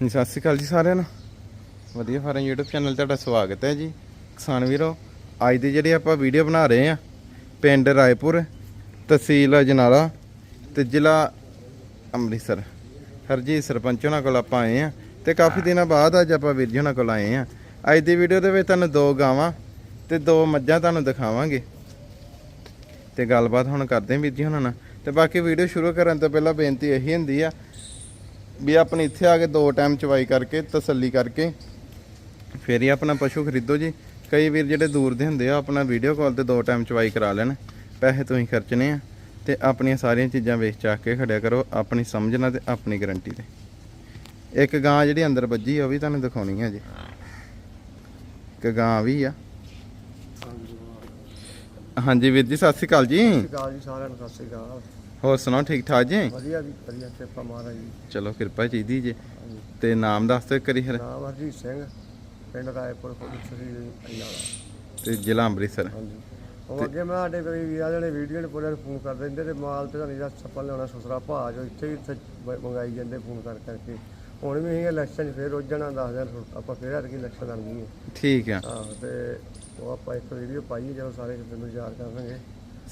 ਜੀ ਸਤਿ ਸ਼੍ਰੀ ਅਕਾਲ ਜੀ ਸਾਰਿਆਂ ਨੂੰ। ਵਧੀਆ ਫਾਰਮ YouTube ਚੈਨਲ ਤੁਹਾਡਾ ਸਵਾਗਤ ਹੈ ਜੀ। ਕਿਸਾਨ ਵੀਰੋ ਅੱਜ ਦੀ ਜਿਹੜੀ ਆਪਾਂ ਵੀਡੀਓ ਬਣਾ ਰਹੇ ਆ ਪਿੰਡ ਰਾਏਪੁਰ ਤਹਿਸੀਲ ਅਜਨਾਲਾ ਤੇ ਜ਼ਿਲ੍ਹਾ ਅੰਮ੍ਰਿਤਸਰ। ਹਰਜੀਤ ਸਰਪੰਚ ਉਹਨਾਂ ਕੋਲ ਆਪਾਂ ਆਏ ਆ ਤੇ ਕਾਫੀ ਦਿਨਾਂ ਬਾਅਦ ਅੱਜ ਆਪਾਂ ਵੀਰ ਜੀ ਉਹਨਾਂ ਕੋਲ ਆਏ ਆ ਅੱਜ ਦੀ ਵੀਡੀਓ ਦੇ ਵਿੱਚ ਤੁਹਾਨੂੰ ਦੋ ਗਾਵਾਂ ਤੇ ਦੋ ਮੱਝਾਂ ਤੁਹਾਨੂੰ ਦਿਖਾਵਾਂਗੇ। ਤੇ ਗੱਲਬਾਤ ਹੁਣ ਕਰਦੇ ਹਾਂ ਵੀਰ ਜੀ ਉਹਨਾਂ ਨਾਲ। ਤੇ ਬਾਕੀ ਵੀਡੀਓ ਸ਼ੁਰੂ ਕਰਨ ਤੋਂ ਪਹਿਲਾਂ ਬੇਨਤੀ ਇਹੀ ਹੁੰਦੀ ਆ ਵੀ ਆਪਣੀ ਇੱਥੇ ਆ ਕੇ ਦੋ ਟਾਈਮ ਚਵਾਈ ਕਰਕੇ ਤਸੱਲੀ ਕਰਕੇ ਫਿਰ ਹੀ ਆਪਣਾ ਪਸ਼ੂ ਖਰੀਦੋ ਜੀ। ਕਈ ਵੀਰ ਜਿਹੜੇ ਦੂਰ ਦੇ ਹੁੰਦੇ ਆ ਆਪਣਾ ਵੀਡੀਓ ਕਾਲ ਤੇ ਦੋ ਟਾਈਮ ਚਵਾਈ ਕਰਾ ਲੈਣ। ਪੈਸੇ ਤੁਸੀਂ ਖਰਚਣੇ ਆ। ਤੇ ਆਪਣੀਆਂ ਸਾਰੀਆਂ ਚੀਜ਼ਾਂ ਵੇਚ ਚਾਕ ਕੇ ਖੜਿਆ ਕਰੋ ਆਪਣੀ ਸਮਝ ਨਾਲ ਤੇ ਆਪਣੀ ਗਾਰੰਟੀ ਤੇ। ਇੱਕ ਗਾਂ ਜਿਹੜੀ ਅੰਦਰ ਵੱਜੀ ਉਹ ਵੀ ਤੁਹਾਨੂੰ ਦਿਖਾਉਣੀ ਆ ਜੀ। ਇੱਕ ਗਾਂ ਵੀ ਆ। ਹਾਂਜੀ ਵੀਰ ਜੀ ਸਤਿ ਸ਼੍ਰੀ ਅਕਾਲ ਜੀ। ਸਤਿ ਸ਼੍ਰੀ ਅਕਾਲ ਜੀ ਸਾਰਿਆਂ ਨੂੰ ਸਤਿ ਸ਼੍ਰੀ ਅਕਾਲ। ਹੋਰ ਸੁਣਾਓ ਠੀਕ ਠਾਕ ਜੀ? ਵਧੀਆ ਜੀ ਵਧੀਆ ਕਿਰਪਾ ਮਹਾਰਾਜ ਜੀ। ਚਲੋ ਕਿਰਪਾ ਚਾਹੀਦੀ ਜੀ। ਤੇ ਨਾਮ ਦੱਸ ਦਿਓ ਕਰੀ ਫਿਰ। ਨਾਮ ਹਰਜੀਤ ਸਿੰਘ ਪਿੰਡ ਰਾਏਪੁਰ ਤਹਿਸੀਲ ਅਜਨਾਲਾ ਤੇ ਜ਼ਿਲ੍ਹਾ ਅੰਮ੍ਰਿਤਸਰ। ਹਾਂਜੀ। ਉਹ ਅੱਗੇ ਮੈਂ ਸਾਡੇ ਕੋਈ ਵੀਰਾਂ ਜਿਹੜੇ ਵੀਡੀਓ ਨੇ ਪੂਰੇ ਫੋਨ ਕਰ ਦਿੰਦੇ ਤੇ ਮਾਲ ਤੇ ਤੁਹਾਨੂੰ ਜਿਹੜਾ ਛੱਪਣ ਲਿਆਉਣਾ ਸੁਸਰਾ ਭਾਅ ਜੋ ਇੱਥੇ ਮ- ਮੰਗਾਈ ਜਾਂਦੇ ਫੋਨ ਕਰ ਕਰਕੇ। ਹੁਣ ਵੀ ਅਸੀਂ ਇਲੈਕਸ਼ਨ 'ਚ ਫੇਰ ਰੋਜਣਾ ਦੱਸਦੇ ਆਪਾਂ ਫੇਰ ਹਰ ਇਲੈਕਸ਼ਨ ਲੜਨੀ ਹੈ। ਠੀਕ ਆ। ਆਹੋ ਤੇ ਉਹ ਆਪਾਂ ਇੱਕ ਵੀਡੀਓ ਪਾਈ ਜਦੋਂ ਸਾਰੇ ਦਿਨ ਨੂੰ ਯਾਦ ਕਰਾਂਗੇ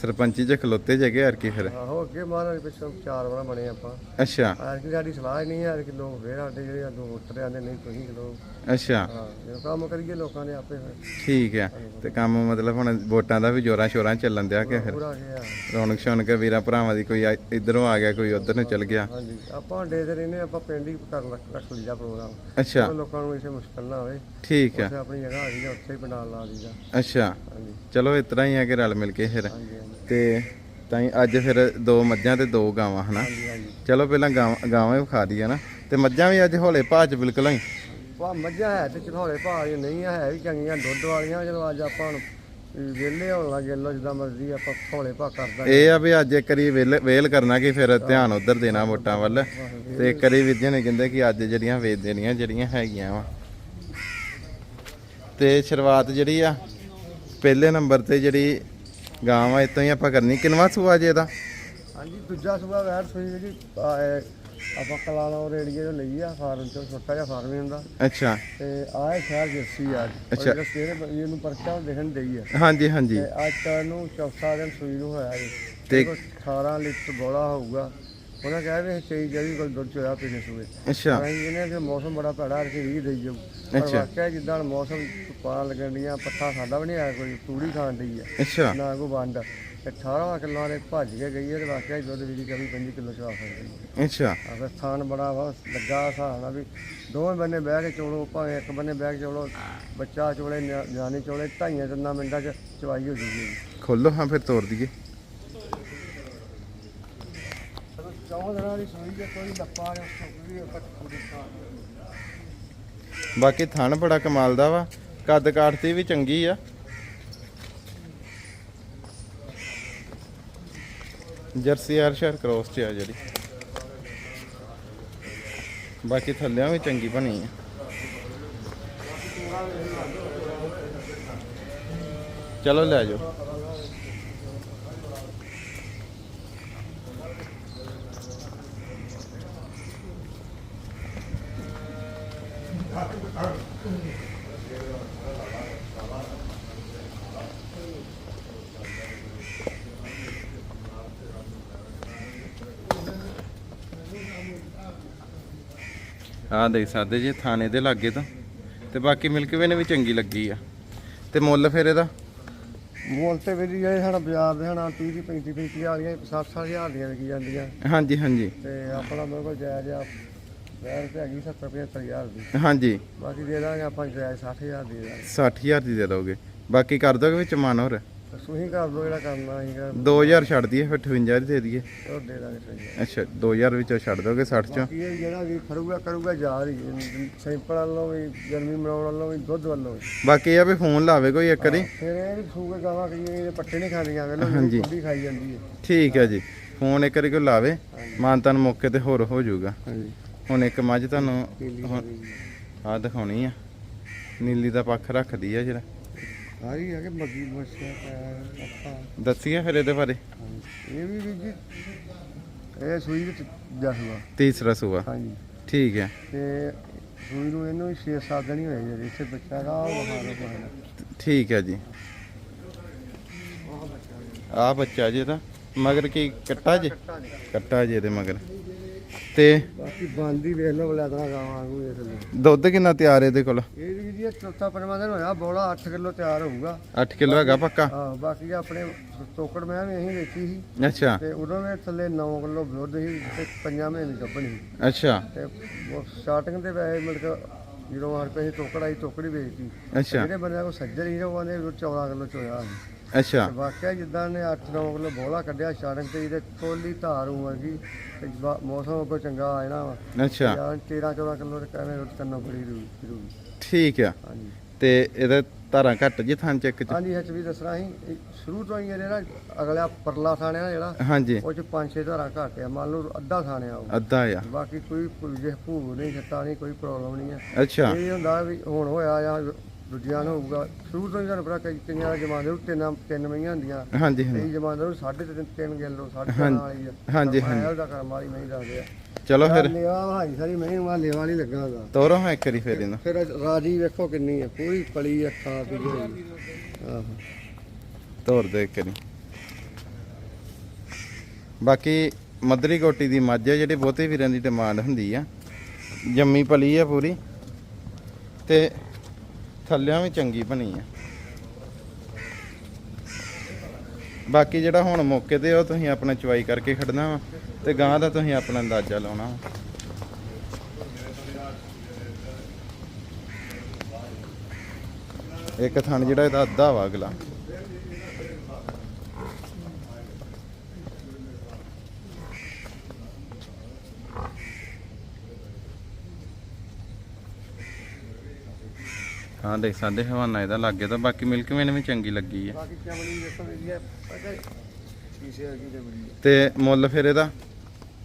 ਸਰਪੰਚੀ ਚ ਖਲੋਤੇ ਜਗੇ ਯਾਰ ਕੀ ਫਿਰ? ਆਹੋ ਅੱਗੇ ਮਹਾਰਾਜ ਪਿੱਛੋਂ ਚਾਰ ਵਾਰ ਬਣੇ ਆਪਾਂ। ਅੱਛਾ। ਆਰ ਕਿ ਸਾਡੀ ਸਲਾਹ ਹੀ ਨਹੀਂ ਹੈ ਕਿ ਲੋਕ ਫੇਰ ਸਾਡੇ ਜਿਹੜੇ ਆ ਦੋ ਵੋਟਰ ਆਂਦੇ ਨਹੀਂ ਤੁਸੀਂ ਲੋਕ ਅੱਛਾ। ਹਾਂ ਜੇ ਕੰਮ ਕਰੀਏ ਲੋਕਾਂ ਨੇ ਆਪੇ ਫਿਰ। ਠੀਕ ਆ ਤੇ ਕੰਮ ਮਤਲਬ ਹੁਣ ਵੋਟਾਂ ਦਾ ਵੀ ਜੋਰਾਂ ਸ਼ੋਰਾਂ ਚੱਲਣ ਦਿਆ ਕਿ ਫਿਰ? ਪੂਰਾ ਗਿਆ। ਰੌਣਕ ਸ਼ੌਣਕ ਵੀਰਾਂ ਭਰਾਵਾਂ ਦੀ ਕੋਈ ਆ- ਇੱਧਰੋਂ ਆ ਗਿਆ ਕੋਈ ਉਧਰ ਨੂੰ ਚੱਲ ਗਿਆ? ਹਾਂਜੀ। ਆਪਾਂ ਡੇ ਦੇ ਰਹਿੰਦੇ ਆਪਾਂ ਪਿੰਡ ਹੀ ਕਰ ਰੱਖ- ਰੱਖ ਲਈਦਾ ਪ੍ਰੋਗਰਾਮ। ਅੱਛਾ। ਲੋਕਾਂ ਨੂੰ ਇਸੇ ਮੁਸ਼ਕਲ ਨਾ ਹੋਵੇ ਠੀਕ ਆ ਉੱਥੇ ਆਪਣੀ ਜਗ੍ਹਾ ਆ ਗਈ ਉੱਥੇ ਹੀ ਪੰਡਾਲ ਲਾ ਦਈਦਾ ਅੱਛਾ। ਹਾਂਜੀ। ਚਲੋ ਇਸ ਤਰ੍ਹਾਂ ਹੀ ਆ ਕਿ ਰਲ ਮਿਲ ਕੇ ਫਿਰ। ਹਾਂਜੀ। ਤੇ ਤਾਂ ਹੀ ਅੱਜ ਫਿਰ ਦੋ ਮੱਝਾਂ ਤੇ ਦੋ ਗਾਵਾਂ ਹਨਾ? ਚਲੋ ਪਹਿਲਾਂ ਗਾਵਾਂ ਗਾਵਾਂ ਹੀ ਵਿਖਾ ਦਈਏ ਨਾ ਤੇ ਮੱਝਾਂ ਵੀ ਅੱਜ ਹੌਲੇ ਭਾਅ ਚ ਬਿਲਕੁਲ ਹੀ ਪਾ ਮੱਝਾਂ ਹੈ ਤੇ ਚਲਹੌਲੇ ਭਾਅ ਦੀਆਂ ਨਹੀਂ ਹੈ ਵੀ ਚੰਗੀਆਂ ਦੁੱਧ ਵਾਲੀਆਂ ਜਦੋਂ ਅੱਜ ਆਪਾਂ ਹੁਣ ਵਿਹਲੇ ਹੋਣ ਲੱਗੇ ਲੋ ਜਿੱਦਾਂ ਮਰਜ਼ੀ ਆਪਾਂ ਹੌਲੇ ਭਾਅ ਕਰਦਾ ਇਹ ਆ ਵੀ ਅੱਜ ਇੱਕ ਵਾਰੀ ਵੇਲ ਵੇਲ ਕਰਨਾ ਕਿ ਫਿਰ ਧਿਆਨ ਉਧਰ ਦੇਣਾ ਵੋਟਾਂ ਵੱਲ। ਤੇ ਇੱਕ ਵਾਰੀ ਵਿਦਿਆ ਨੇ ਕਹਿੰਦੇ ਕਿ ਅੱਜ ਜਿਹੜੀਆਂ ਵੇਚ ਦੇਣੀਆਂ ਜਿਹੜੀਆਂ ਹੈਗੀਆਂ ਵਾ। ਤੇ ਸ਼ੁਰੂਆਤ ਜਿਹੜੀ ਆ ਪਹਿਲੇ ਨੰਬਰ ਤੇ ਜਿਹੜੀ ਗਾਂ ਵਾ ਇਤੋਂ ਹੀ ਆਪਾਂ ਕਰਨੀ। ਕਿੰਨਵਾ ਸੂਆ ਜੇ ਇਹਦਾ? ਹਾਂਜੀ ਦੂਜਾ ਸੁਬਾ ਵੈਰ ਸੋਈ ਜੀ ਆ, ਇਹ ਆਪਾਂ ਕਲਾਲਾ ਰੇੜੀਏ ਤੋਂ ਲਈ ਆ ਫਾਰਮ ਚੋਂ ਛੋਟਾ ਜਿਹਾ ਫਾਰਮ ਹੀ ਹੁੰਦਾ। ਅੱਛਾ। ਤੇ ਆਹ ਸ਼ਹਿਰ ਜਰਸੀ ਆ। ਅੱਛਾ। ਅੱਛਾ ਸਵੇਰੇ ਇਹਨੂੰ ਪਰਚਾ ਦੇਖਣ ਡਈ ਆ। ਹਾਂਜੀ ਹਾਂਜੀ। ਤੇ ਅੱਜ ਤਾਂ ਨੂੰ ਚੌਥਾ ਦਿਨ ਸੂਈ ਨੂੰ ਹੋਇਆ ਜੀ। ਤੇ- ਤੇ 18 ਲੀਟਰ ਬੋਲਾ ਹੋਊਗਾ। ਉਹਨਾਂ ਕਹਿਆ ਵੀ ਚਈ ਜਿਹੜੀ ਕੋਲ ਦੁੱਧ ਚੋਇਆ ਪਿਛਲੇ ਸੂਏ। ਅੱਛਾ। ਅਸੀਂ ਇਹਨੇ ਕਿ ਮੌਸਮ ਬੜਾ ਭੈੜਾ ਹੈ ਕਿ ਰੀ ਦੇਈ ਜਾਊ। ਪਰ ਅੱਛਾ। ਵਾਕਿਆ ਜਿੱਦਾਂ ਹੁਣ ਮੌਸਮ ਪਾ ਲੱਗਣ ਪੱਠਾ ਸਾਡਾ ਵੀ ਨਹੀਂ ਆਇਆ ਕੋਈ ਤੂੜੀ ਖਾਣ ਡਈ ਆ। ਅੱਛਾ। ਨਾ ਵੰਡ। ਤੇ 18 ਕਿਲੋ ਨੇ ਭੱਜ ਕੇ ਗਈ ਹੈ ਤੇ ਵਾਕਿਆ ਹੀ ਦੁੱਧ ਵੀ ਦੀ ਕਵੀ 25 ਕਿਲੋ ਚਵਾ ਸਕਦੀ ਹੈ ਅੱਛਾ। ਆ ਫਿਰ ਥਾਨ ਬੜਾ ਵਾ ਲੱਗਾ ਹਿਸਾਬ ਨਾਲ ਵੀ ਦੋਵੇਂ ਬੰਨੇ ਬਹਿ ਕੇ ਚੋਲੋ ਭਾਵੇਂ ਇੱਕ ਬੰਨੇ ਬਹਿ ਕੇ ਚੋਲੋ ਬੱਚਾ ਚੋਲੇ ਨਿਆ- ਨਿਆਣੇ ਚੋਲੇ ਢਾਈਆਂ ਤਿੰਨਾਂ ਮਿੰਟਾਂ 'ਚ ਚਵਾਈ ਹੋ ਜੂਗੀ। ਖੋਲੋ ਹਾਂ ਫਿਰ ਤੋੜ ਦਈਏ। ਚੌਂ ਦਿਨਾਂ ਦੀ ਸੂਈ ਜੇ ਕੋਈ ਲੱਪਾ ਜਾਂ ਸੁੱਕ ਵੀ ਕੱਟ ਦਿੱਤਾ ਬਾਕੀ ਥਣ ਬੜਾ ਕਮਾਲ ਦਾ ਵਾ। ਕੱਦ ਕਾਠਤੀ ਵੀ ਚੰਗੀ ਆ। ਜਰਸੀ ਆਰਸ਼ਰ ਕ੍ਰੋਸ ਚ ਆ ਜਿਹੜੀ। ਬਾਕੀ ਥੱਲਿਆਂ ਵੀ ਚੰਗੀ ਬਣੀ ਆ। ਚਲੋ ਲੈ ਜਾਓ। ਆਹ ਦੇਖ ਸਕਦੇ ਜੀ ਥਾਣੇ ਦੇ ਲਾਗੇ ਤੋਂ। ਤੇ ਬਾਕੀ ਮਿਲਕ ਵੇ ਨੇ ਵੀ ਚੰਗੀ ਲੱਗੀ ਆ। ਤੇ ਮੁੱਲ ਫਿਰ ਇਹਦਾ? ਮੋਲ ਤੇ ਵੀ ਇਹ ਸਾਡਾ ਬਾਜ਼ਾਰ ਦੇ ਹਣਾ 30 35 35 ਵਾਲੀਆਂ 60 ਹਜ਼ਾਰ ਦੀਆਂ ਵਿਕੀ ਜਾਂਦੀਆਂ। ਹਾਂਜੀ ਹਾਂਜੀ। ਤੇ ਆਪਣਾ ਮੇਰੇ ਕੋਲ ਜਾਇਜ਼ ਆ। ਵੈਰ ਤੇ ਹੈਗੀ 70 75 ਹਜ਼ਾਰ ਦੀ। ਹਾਂਜੀ। ਬਾਕੀ ਦੇ ਦਾਂਗੇ ਆਪਾਂ ਜਾਇਜ਼ 60 ਹਜ਼ਾਰ ਦੀ ਦੇ ਦਾਂਗੇ 60000 ਦੀ ਦੇ ਦੋਗੇ। ਬਾਕੀ ਕਰ ਦੋਗੇ ਵਿੱਚ ਮਨ ਹੋਰ? ਤੁਸੀਂ ਕਰ ਦੋ ਜਿਹੜਾ ਕਰਨਾ ਸੀਗਾ 2000 ਛੱਡ ਦਈਏ ਫਿਰ 58 ਦੀ ਦੇ ਦਈਏ। ਉਹ ਦੇ ਦਾਂਗੇ। ਅੱਛਾ 2000 ਵਿੱਚੋਂ ਛੱਡ ਦੋਗੇ 60 ਚੋਂ? ਬਾਕੀ ਇਹ ਜਿਹੜਾ ਵੀ ਖੜੂਗਾ ਕਰੂਗਾ ਜਾ ਰਹੀ ਸਿੰਪਲ ਵੱਲੋਂ ਵੀ ਗਰਮੀ ਮਨਾਉਣ ਵੱਲੋਂ ਵੀ ਦੁੱਧ ਵੱਲੋਂ ਵੀ। ਬਾਕੀ ਇਹ ਆ ਵੀ ਫੋਨ ਲਾਵੇ ਕੋਈ ਇੱਕ ਵਾਰੀ। ਫਿਰ ਇਹ ਵੀ ਸੂਗੇ ਗਾਵਾਂ ਕਈਆਂ ਇਹ ਪੱਟੇ ਨਹੀਂ ਖਾਂਦੀਆਂ ਵੇਲੋ। ਕੁੱਡੀ ਖਾਈ ਜਾਂਦੀ ਹੈ। ਠੀਕ ਹੈ ਜੀ। ਫੋਨ ਇੱਕ ਵਾਰੀ ਕੋਈ ਲਾਵੇ। ਮਾਨਤਨ ਮੌਕੇ ਤੇ ਹੋਰ ਹੋ ਜਾਊਗਾ। ਹਾਂਜੀ। ਹੁਣ ਇੱਕ ਮੱਝ ਤੁਹਾਨੂੰ ਆਹ ਦਿਖਾਉਣੀ ਆ। ਨੀਲੀ ਦਾ ਪੱਖ ਰੱਖਦੀ ਆ ਜਿਹੜਾ। ਸਾਰੀ ਆ ਕੇ ਮੱਗੀ ਆਪਾਂ ਦੱਸੀਏ ਫਿਰ ਇਹਦੇ ਬਾਰੇ। ਇਹ ਵੀ ਵੀ ਇਹ ਸੂਈ ਵਿੱਚ ਜਸਵਾ ਤੀਸਰਾ ਸੂਆ। ਹਾਂਜੀ। ਠੀਕ ਹੈ ਤੇ ਸੂਈ ਨੂੰ ਇਹਨੂੰ ਹੀ 6-7 ਦਿਨ ਹੀ ਹੋਏ ਜਿਹੜੇ ਇੱਥੇ ਬੱਚਾ ਦਾ ਉਹ ਹਾਲ ਹੋਇਆ ਠੀਕ ਹੈ ਜੀ। ਆ ਬੱਚਾ ਜੀ ਇਹਦਾ ਮਗਰ ਕੀ ਕੱਟਾ ਜੀ। ਕੱਟਾ ਜੀ ਇਹਦੇ ਮਗਰ। ਤੇ ਬਾਕੀ ਬੰਦੀ ਵੇਖ ਲਓ ਬਲੈਦਰਾ ਗਾਵਾਂ ਵਾਂਗੂ ਇਹ ਥੱਲੇ ਦੁੱਧ ਕਿੰਨਾ ਤਿਆਰ ਇਹਦੇ ਕੋਲ? ਇਹ ਵੀ ਜੀ ਚੌਥਾ ਪੰਜਵਾਂ ਦਿਨ ਹੋਇਆ ਬੋਲਾ 8 ਕਿਲੋ ਤਿਆਰ ਹੋਊਗਾ। 8 ਕਿਲੋ ਹੈਗਾ ਪੱਕਾ? ਹਾਂ ਬਾਕੀ ਆਪਣੇ ਤੋਕੜ ਮੈਂ ਵੀ ਅਸੀਂ ਵੇਚੀ ਸੀ। ਅੱਛਾ। ਤੇ ਉਦੋਂ ਵੀ ਥੱਲੇ 9 ਕਿਲੋ ਦੁੱਧ ਸੀ ਤੇ ਪੰਜਾਂ ਮਹੀਨੇ ਸੀ। ਅੱਛਾ। ਤੇ ਸਟਾਰਟਿੰਗ ਦੇ ਵੈਸੇ ਮਿਲ ਕੇ ਜਦੋਂ ਹਰ ਪਈ ਤੋਕੜ ਆਈ ਤੋਕੜੀ ਵੇਚਦੀ ਅੱਛਾ। ਜਿਹੜੇ ਬੰਦੇ ਕੋਲ ਸੱਜਰ ਸੀ ਉਹ ਆਂਦੇ 14 ਕਿਲੋ ਚੋਇਆ ਅੱਛਾ। ਤੇ ਵਾਕਿਆ ਜਿੱਦਾਂ ਨੇ 8-9 ਕਿਲੋ ਬੋਲਾ ਕੱਢਿਆ ਸਟਾਰਟਿੰਗ ਤੇ ਇਹਦੇ ਕੋਲੀ ਧਾਰ ਹੋਵੇਗੀ ਤੇ ਮੌਸਮ ਅੱਗੋਂ ਚੰਗਾ ਆ ਜਾਣਾ ਵਾ। ਅੱਛਾ। 13-14 ਕਿਲੋ ਦੇ ਕਹਿੰਦੇ ਰੁੱਤ ਕੰਨੋਂ ਬੜੀ ਰੂ ਰੂ ਠੀਕ ਆ। ਹਾਂਜੀ। ਤੇ ਇਹਦੇ ਧਾਰਾਂ ਘੱਟ ਜੀ ਥਾਂ ਚੱਕ ਚ? ਹਾਂਜੀ ਹੱਚ ਵੀ ਦੱਸਣਾ ਸੀ। ਇਹ ਸ਼ੁਰੂ ਤੋਂ ਹੀ ਇਹਦੇ ਨਾ ਅਗਲਾ ਪਰਲਾ ਥਾਣਿਆ ਜਿਹੜਾ ਹਾਂਜੀ। ਉਹ ਚ 5-6 ਧਾਰਾਂ ਘੱਟ ਆ। ਮੰਨ ਲਓ ਅੱਧਾ ਥਾਣਿਆ ਉਹ। ਅੱਧਾ ਆ। ਬਾਕੀ ਕੋਈ ਭੁੱਜੇ ਭੂ ਨਹੀਂ ਛੱਤਾ ਨਹੀਂ ਕੋਈ ਪ੍ਰੋਬਲਮ ਨਹੀਂ ਆ। ਅੱਛਾ। ਇਹ ਹੁੰਦਾ ਵੀ ਹੁਣ ਹੋਇਆ ਜਾਂ ਦੂਜਿਆਂ ਨੂੰ ਹੋਊਗਾ। ਸ਼ੁਰੂ ਤੋਂ ਹੀ ਤੁਹਾਨੂੰ ਪਤਾ ਕਈ ਕਈਆਂ ਦੇ ਜਮਾਨੇ ਨੂੰ ਤਿੰਨ ਤਿੰਨ ਮਹੀਆਂ ਹੁੰਦੀਆਂ। ਹਾਂਜੀ ਹਾਂਜੀ। ਕਈ ਜਮਾਨੇ ਨੂੰ ਸਾਢੇ ਤਿੰਨ ਤਿੰਨ ਕਿਲੋ ਸਾਢੇ ਹਾਂਜੀ, ਤਿੰਨ ਵਾਲੀ ਆ। ਹਾਂਜੀ, ਹਾਂਜੀ। ਉਹਦਾ ਕਰਮ ਵਾਲੀ ਨਹੀਂ ਦੱਸਦੇ ਆ। ਚਲੋ ਫਿਰ। ਲੇਵਾ ਹਾਈ ਸਾਰੀ ਮੈਂ ਮਾ ਲੇਵਾ ਵਾਲੀ ਲੱਗਾ ਹੁੰਦਾ ਤੋਰੋ ਹਾਂ ਇੱਕ ਵਾਰੀ ਫਿਰ ਇਹਨੂੰ। ਫਿਰ ਰਾਜੀ ਵੇਖੋ ਕਿੰਨੀ ਹੈ ਪੂਰੀ ਪਲੀ ਅੱਖਾਂ ਪੀ ਹੋਈ ਆਹੋ। ਤੋਰ ਦੇ ਇੱਕ ਵਾਰੀ। ਬਾਕੀ ਮਦਰੀ ਕੋਟੀ ਦੀ ਮੱਝ ਆ ਜਿਹੜੀ ਬਹੁਤੇ ਵੀਰਾਂ ਦੀ ਡਿਮਾਂਡ ਹੁੰਦੀ ਆ। ਜੰਮੀ ਪਲੀ ਆ ਪੂਰੀ। ਤੇ ਥੱਲਿਆਂ ਵੀ ਚੰਗੀ ਬਣੀ ਆ। ਬਾਕੀ ਜਿਹੜਾ ਹੁਣ ਮੌਕੇ ਤੇ ਉਹ ਤੁਸੀਂ ਆਪਣਾ ਚਵਾਈ ਕਰਕੇ ਖੜਨਾ ਵਾ ਤੇ ਗਾਂ ਦਾ ਤੁਸੀਂ ਆਪਣਾ ਅੰਦਾਜ਼ਾ ਲਾਉਣਾ ਵਾ। ਇੱਕ ਥਣ ਜਿਹੜਾ ਇਹਦਾ ਅੱਧਾ ਵਾ ਅਗਲਾ। ਹਾਂ ਦੇਖ ਸਕਦੇ ਹਵਾਨਾ ਇਹਦਾ ਲੱਗੇ ਤਾਂ ਬਾਕੀ ਮਿਲਕ ਵੇਨ ਵੀ ਚੰਗੀ ਲੱਗੀ ਹੈ ਬਾਕੀ ਚਮੜੀ ਵੇਖੋ ਵੀ ਹੈ ਪਤਾ ਸ਼ੀਸ਼ੇ ਵਰਗੀ ਚਮੜੀ ਹੈ ਤੇ ਮੁੱਲ ਫਿਰ ਇਹਦਾ?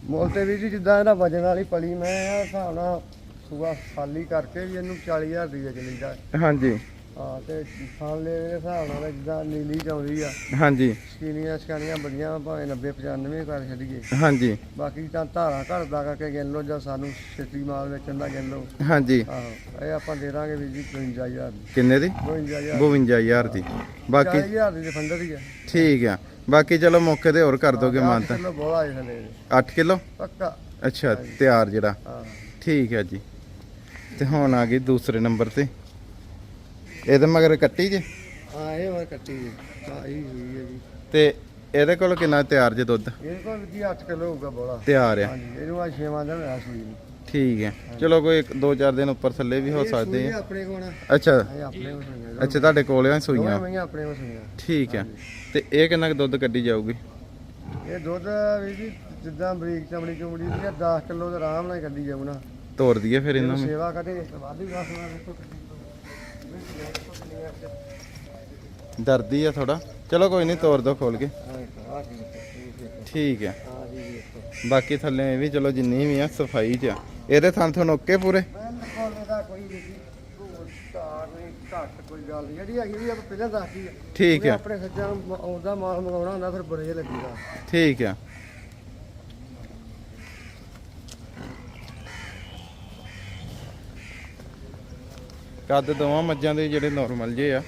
ਮੁੱਲ ਤੇ ਵੀ ਜੀ ਜਿੱਦਾਂ ਇਹਦਾ ਵਜਨ ਵਾਲੀ ਪਲੀ ਮੈਂ ਆ ਹਿਸਾਬ ਨਾਲ ਸੂਆ ਖਾਲੀ ਕਰਕੇ ਵੀ ਇਹਨੂੰ 40000 ਦੀ ਵੇਚ ਲਈਦਾ ਹਾਂਜੀ। ਹਾਂ ਤੇ ਖਾਣ ਲੈ ਦੇ ਹਿਸਾਬ ਨਾਲ ਜਿੱਦਾਂ ਨੀਲੀ ਚਾਉਂਦੀ ਆ। ਹਾਂਜੀ। ਸਕੀਨੀਆਂ ਸਕਾਨੀਆਂ ਬੜੀਆਂ ਭਾਵੇਂ 90 95 ਕਰ ਛੱਡੀਏ ਹਾਂਜੀ। ਬਾਕੀ ਤਾਂ ਧਾਰਾਂ ਘੜਦਾ ਕਰਕੇ ਗਿਣ ਲਓ ਜਾਂ ਸਾਨੂੰ ਛੇਤੀ ਮਾਲ ਵੇਚਣ ਦਾ ਗਿਣ ਲਓ। ਹਾਂਜੀ। ਆਹੋ ਇਹ ਆਪਾਂ ਦੇ ਦਾਂਗੇ ਵੀ ਜੀ 55000 ਦੀ। ਕਿੰਨੇ ਦੀ? 52000 52000 ਦੀ। ਬਾਕੀ 40000 ਦੀ ਫੰਡਰ ਹੀ ਆ। ਠੀਕ ਆ। ਬਾਕੀ ਚਲੋ ਮੌਕੇ ਤੇ ਹੋਰ ਕਰ ਦੋਗੇ ਮਾਨਤਾ ਚਲੋ ਬੋਲਾ ਇਹ ਥੱਲੇ 8 ਕਿਲੋ? ਪੱਕਾ। ਅੱਛਾ ਤਿਆਰ ਜਿਹੜਾ। ਠੀਕ ਹੈ ਜੀ। ਤੇ ਹੁਣ ਆ ਗਈ ਦੂਸਰੇ ਨੰਬਰ ਤੇ। ਇਹਦੇ ਮਗਰ ਕੱਟੀ ਜੇ? ਹਾਂ ਇਹ ਵਾਰ ਕੱਟੀ ਜੀ। ਇਹ ਹੋਈ ਹੈ ਜੀ। ਤੇ ਇਹਦੇ ਕੋਲ ਕਿੰਨਾ ਤਿਆਰ ਜੇ ਦੁੱਧ? ਇਹ ਕੋਲ ਜੀ 8 ਕਿਲੋ ਹੋਊਗਾ ਬੋਲਾ। ਤਿਆਰ ਆ। ਹਾਂਜੀ ਇਹਨੂੰ ਆ 6 ਦਿਨ ਹੋਇਆ ਸੂਈ ਨੂੰ। ਠੀਕ ਹੈ। ਚਲੋ ਕੋਈ 2-4 ਦਿਨ ਉੱਪਰ ਥੱਲੇ ਵੀ ਹੋ ਸਕਦੇ ਆ। ਆਪਣੇ ਕੋਲ ਆ। ਅੱਛਾ। ਇਹ ਆਪਣੇ ਕੋਲ ਸੂਈਆਂ ਅੱਛਾ ਤੁਹਾਡੇ ਕੋਲ ਆ ਸੂਈਆਂ? ਮਈਆਂ ਆਪਣੇ ਕੋਲ ਸੂਈਆਂ। ਠੀਕ ਹੈ ਤੇ ਇਹ ਕਿੰਨਾ ਕੁ ਦੁੱਧ ਕੱਢੀ ਜਾਊਗੀ? ਇਹ ਦੁੱਧ ਵੀ ਜੀ ਜਿੱਦਾਂ ਬਰੀਕ ਚਮੜੀ ਚਮੜੀ ਦੀ ਆ 10 ਕਿਲੋ ਦੇ ਆਰਾਮ ਨਾਲ ਹੀ ਕੱਢੀ ਜਾਊ ਨਾ। ਤੋਰ ਦਈਏ ਫਿਰ ਇਹਨਾਂ ਨੂੰ। ਸੇਵਾ ਕਰੇ ਵਾਧੂ ਗਾਸ ਨਾਲ ਵੇਖੋ ਡਰਦੀ ਆ ਥੋੜਾ ਚਲੋ ਕੋਈ ਨਹੀਂ, ਤੋਰ ਦੋ ਖੋਲ ਕੇ। ਠੀਕ ਹੈ ਬਾਕੀ ਥੱਲੇ ਇਹ ਵੀ ਚਲੋ ਜਿੰਨੀ ਵੀ ਆ, ਸਫ਼ਾਈ ਚ ਆ। ਇਹਦੇ ਥਾਂ ਤੁਹਾਨੂੰ ਓਕੇ ਪੂਰੇ? ਠੀਕ ਹੈ ਆਪਣੇ ਸੱਜਣ ਆਉਂਦਾ ਮਾਲ ਮੰਗਾਉਣਾ ਹੁੰਦਾ ਫਿਰ ਬੁਰੇ ਜਿਹੇ ਠੀਕ ਆ। ਕੱਦ ਦੋਵਾਂ ਮੱਝਾਂ ਦੇ ਜਿਹੜੇ ਨਾਰਮਲ ਜੇ ਆ।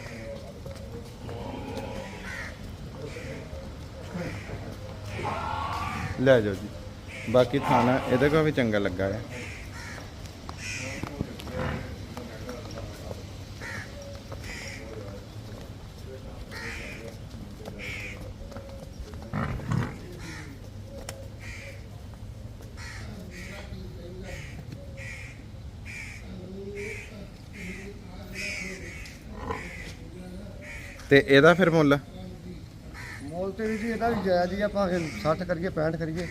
ਲੈ ਜਾਓ ਜੀ। ਬਾਕੀ ਥਾਣਾ ਇਹਦੇ ਕੋਲ ਵੀ ਚੰਗਾ ਲੱਗਾ ਆ। ਤੇ ਇਹਦਾ ਫਿਰ ਮੁੱਲ? ਮੋਲ ਤੇ ਵੀ ਜੀ ਇਹਦਾ ਵੀ ਜਾਇਜ਼ ਹੀ ਆ ਭਾਵੇਂ 60 ਕਰੀਏ 65 ਕਰੀਏ।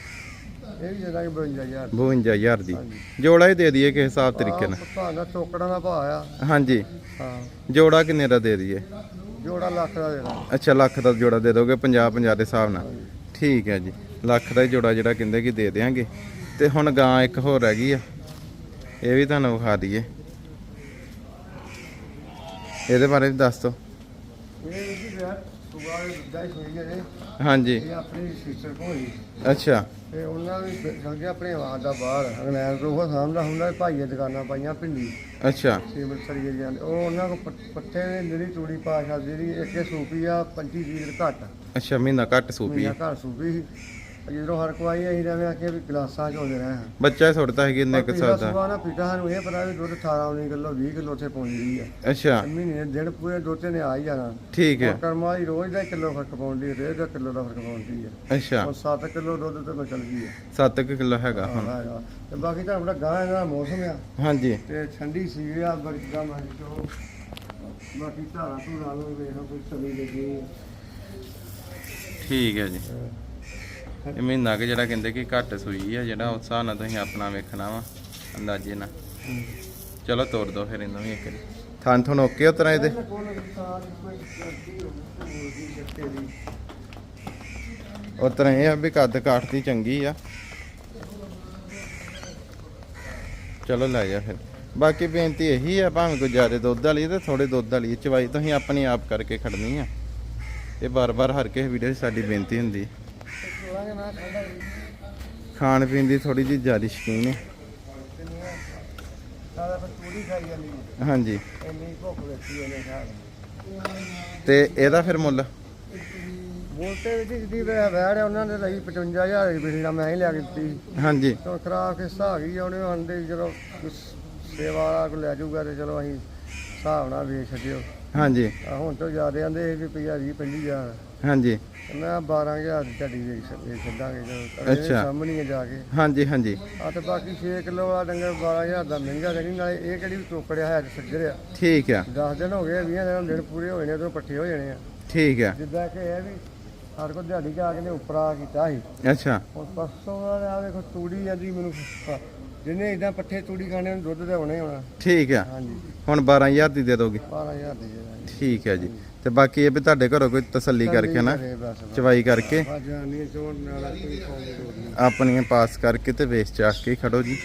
ਇਹ ਵੀ ਜਦਾ 52000 52000 ਦੀ। ਹਾਂਜੀ। ਜੋੜਾ ਹੀ ਦੇ ਦਈਏ ਕਿਸੇ ਹਿਸਾਬ ਤਰੀਕੇ ਨਾਲ। ਭਾਅ ਦਾ ਟੋਕੜਾਂ ਦਾ ਭਾਅ ਆ। ਹਾਂਜੀ। ਹਾਂ। ਜੋੜਾ ਕਿੰਨੇ ਦਾ ਦੇ ਦਈਏ? ਜੋੜਾ ਲੱਖ ਦਾ ਦੇਣਾ ਅੱਛਾ ਲੱਖ ਦਾ ਜੋੜਾ ਦੇ ਦੋਗੇ 50 50 ਦੇ ਹਿਸਾਬ ਨਾਲ। ਠੀਕ ਹੈ ਜੀ। ਲੱਖ ਦਾ ਹੀ ਜੋੜਾ ਜਿਹੜਾ ਕਹਿੰਦੇ ਕਿ ਦੇ ਦੇਾਂਗੇ ਤੇ ਹੁਣ ਗਾਂ ਇੱਕ ਹੋਰ ਹੈਗੀ ਆ। ਇਹ ਵੀ ਤੁਹਾਨੂੰ ਵਿਖਾ ਦਈਏ। ਇਹਦੇ ਬਾਰੇ ਵੀ ਦੱਸ ਦਿਓ। ਵਿਆਹ ਸੁਬਾਹ ਜਿਹੜੇ ਹਾਂਜੀ। ਇਹ ਆਪਣੀ ਸਿਸਟਰ ਕੋਲ ਹੀ। ਅੱਛਾ। ਤੇ ਉਹਨਾਂ ਵੀ ਚਲ ਗਿਆ ਆਪਣੇ ਆਵਾਜ਼ ਦਾ ਬਾਹਰ। ਅਗਨੈਲ ਤੋਂ ਉਹ ਸਾਹਮਣਾ ਹੁੰਦਾ ਭਾਈਏ ਦੁਕਾਨਾਂ ਪਾਈਆਂ ਪਿੰਡੀ ਅੱਛਾ। ਸੀਮਤ ਸਰੀਏ ਜਾਂਦੇ। ਉਹ ਉਹਨਾਂ ਕੋ ਪੱਠੇ ਨੇ ਜਿਹੜੀ ਤੂੜੀ ਪਾਸ਼ਾ ਜਿਹੜੀ ਇੱਕੇ ਸੂਪੀ ਆ 25 ਲੀਟਰ ਘੱਟ। ਅੱਛਾ ਮਹੀਨਾ ਘੱਟ ਸੂਪੀ। ਮੀਆਂ ਘਰ ਸੂਪੀ ਸੀ। ਜਦੋਂ ਹਰ ਕੋਈ ਅਸੀਂ ਰਵੇਂ ਆਖਿਆ ਵੀ ਗਲਾਸਾਂ ਚ ਹੁੰਦੇ ਰਹੇ ਹਾਂ। ਬੱਚਾ ਸੁੱਟਦਾ ਹੈ ਕਿੰਨੇ ਕੁ ਸਾਲ ਦਾ। ਨਾ ਪੀਤਾ ਸਾਨੂੰ ਇਹ ਪਤਾ ਵੀ ਦੁੱਧ 18 19 ਕਿਲੋ 20 ਕਿਲੋ ਉੱਥੇ ਪਹੁੰਚ ਰਹੀ ਆ। ਅੱਛਾ। ਮਹੀਨੇ ਦੇ ਦਿਨ ਪੂਰੇ ਦੋ ਤਿੰਨ ਆ ਹੀ ਜਾਣਾ। ਠੀਕ ਹੈ। ਕਰਮਾ ਦੀ ਰੋਜ਼ ਦਾ ਕਿਲੋ ਫ਼ਰਕ ਪਾਉਂਦੀ ਰੇਜ਼ ਦਾ ਕਿਲੋ ਦਾ ਫ਼ਰਕ ਪਾਉਂਦੀ ਆ। ਅੱਛਾ। ਹੁਣ 7 ਕਿਲੋ ਦੁੱਧ ਤੇ ਚੱਲ ਗਈ ਆ। 7 ਕਿਲੋ ਹੈਗਾ ਹੁਣ ਹਾਂ। ਤੇ ਬਾਕੀ ਤਾਂ ਆਪਣਾ ਗਾਂ ਦਾ ਮੌਸਮ ਆ। ਹਾਂਜੀ। ਤੇ ਠੰਡੀ ਸੀ ਆ ਬਰਗਾ ਮਾਰ ਚੋ ਬਾਕੀ ਧਾਰਾਂ ਧੂਰਾਂ ਨੂੰ ਵੇਖੋ ਕੋਈ ਸਵੀ ਲੱਗੀ ਠੀਕ ਹੈ ਜੀ। ਇਹ ਮਹੀਨਾ ਕਿ ਜਿਹੜਾ ਕਹਿੰਦੇ ਕਿ ਘੱਟ ਸੂਈ ਆ, ਜਿਹੜਾ ਉਸ ਹਿਸਾਬ ਨਾਲ ਤੁਸੀਂ ਆਪਣਾ ਵੇਖਣਾ ਵਾ, ਅੰਦਾਜ਼ੇ ਨਾਲ। ਚਲੋ ਤੋਰ ਦੋ ਫਿਰ ਇਹਨੂੰ ਵੀ ਇੱਕ ਵਾਰੀ। ਥਾਂ ਤੁਹਾਨੂੰ ਓਕੇ ਉਤਰਾ ਇਹਦੇ? ਉਤਰਾ ਇਹ ਆ ਵੀ ਕੱਦ ਕਾਠ ਦੀ ਚੰਗੀ ਆ। ਚਲੋ ਲੈ ਜਾ ਫਿਰ। ਬਾਕੀ ਬੇਨਤੀ ਇਹੀ ਆ, ਭਾਵੇਂ ਕੋਈ ਜ਼ਿਆਦਾ ਦੁੱਧ ਵਾਲੀ ਤੇ ਥੋੜੇ ਦੁੱਧ ਵਾਲੀ ਚਵਾਈ, ਤੁਸੀਂ ਆਪਣੀ ਆਪ ਕਰਕੇ ਖੜਨੀ ਆ। ਇਹ ਬਾਰ-ਬਾਰ ਹਰ ਕਿਸੇ ਵੀਡੀਓ 'ਚ ਸਾਡੀ ਬੇਨਤੀ ਹੁੰਦੀ ਖਾਣ ਪੀਣ ਦੀ ਥੋੜੀ ਜਿਹੀ ਜ਼ਿਆਦਾ ਸ਼ੌਕੀਨ ਹੈ ਜਾਂਦੀ। ਹਾਂਜੀ। ਤੇ ਇਹਦਾ ਫਿਰ ਮੁੱਲ? ਬੋਲਤੇ ਵਿੱਚ ਜਿਹਦੀ ਵੈੜ ਹੈ ਉਹਨਾਂ ਨੇ ਲਈ 55000 ਦੀ ਬਿਜਲੀ ਮੈਂ ਹੀ ਲਿਆ ਕੇ ਦਿੱਤੀ। ਹਾਂਜੀ। ਤੋਂ ਖਰਾਬ ਕੇ ਹਿਸਾਬ ਗਈ ਉਹਨੇ ਆਂਦੇ ਸ- ਸੇਵਾ ਵਾਲਾ ਕੋ ਲੈ ਜਾਊਗਾ ਤੇ ਚਲੋ ਅਸੀਂ ਹਿਸਾਬ ਨਾਲ ਵੇਚ ਛੱਡਿਓ। ਹਾਂਜੀ। ਹੁਣ ਤੋਂ ਜ਼ਿਆਦਾ ਆਂਦੇ ਵੀ ਪਿਆ 20 25000 ਹਾਂਜੀ। ਮੈਂ 12000 ਦੀ ਝੱਡੀ ਵੇਚ ਵੇਚ ਛੱਡਾਂਗੇ ਜਦੋਂ ਅੱਛਾ। ਸਾਹਮਣੇ ਜਾ ਕੇ। ਹਾਂਜੀ ਹਾਂਜੀ। ਆ ਤੇ ਬਾਕੀ 6 ਕਿਲੋ ਵਾਲਾ ਡੰਗਰ 12000 ਦਾ ਮਹਿੰਗਾ ਨਹੀਂ ਨਾਲੇ ਇਹ ਕਿਹੜੀ ਟੋਕੜਿਆ ਹੈ ਸੱਜਰ ਆ। ਠੀਕ ਆ। 10 ਦਿਨ ਹੋ ਗਏ 20 ਦਿਨ ਦਿਨ ਪੂਰੇ ਹੋਏ ਨੇ ਉਦੋਂ ਪੱਠੇ ਹੋ ਜਾਣੇ ਆ। ਠੀਕ ਆ। ਜਿੱਦਾਂ ਕਿ ਇਹ ਵੀ ਹਰ ਕੋ ਦਿਹਾੜੀ ਜਾ ਕੇ ਨੇ ਉੱਪਰਾ ਕੀਤਾ ਸੀ। ਅੱਛਾ। ਹੁਣ ਪਰਸੋਂ ਦਾ ਆ ਵੇਖੋ ਤੂੜੀ ਜਾਂਦੀ ਮੈਨੂੰ ਜਿਹਨੇ ਇਦਾਂ ਪੱਠੇ ਤੂੜੀ ਖਾਣੇ ਨੂੰ ਦੁੱਧ ਤੇ ਹੋਣੇ ਹੋਣਾ ਠੀਕ ਆ। ਹਾਂਜੀ। ਹੁਣ 12000 ਦੀ ਦੇ ਦੋਗੇ। 12000 ਦੀ ਜਿਹੜਾ ਠੀਕ ਹੈ ਜੀ। ਤੇ ਬਾਕੀ ਇਹ ਵੀ ਤੁਹਾਡੇ ਘਰੋਂ ਕੋਈ ਤਸੱਲੀ ਕਰਕੇ ਨਾ ਘਰੇ ਬਸ ਬਸ। ਚਵਾਈ ਕਰਕੇ। ਆ ਜਾਨੀ ਚੋਣ ਨਾਲ ਕੋਈ ਫੋਨ ਨਹੀਂ। ਆਪਣੀਆਂ ਪਾਸ ਕਰਕੇ ਤੇ ਵੇਚ ਚਾਕ ਕੇ ਖੜੋ ਜੀ।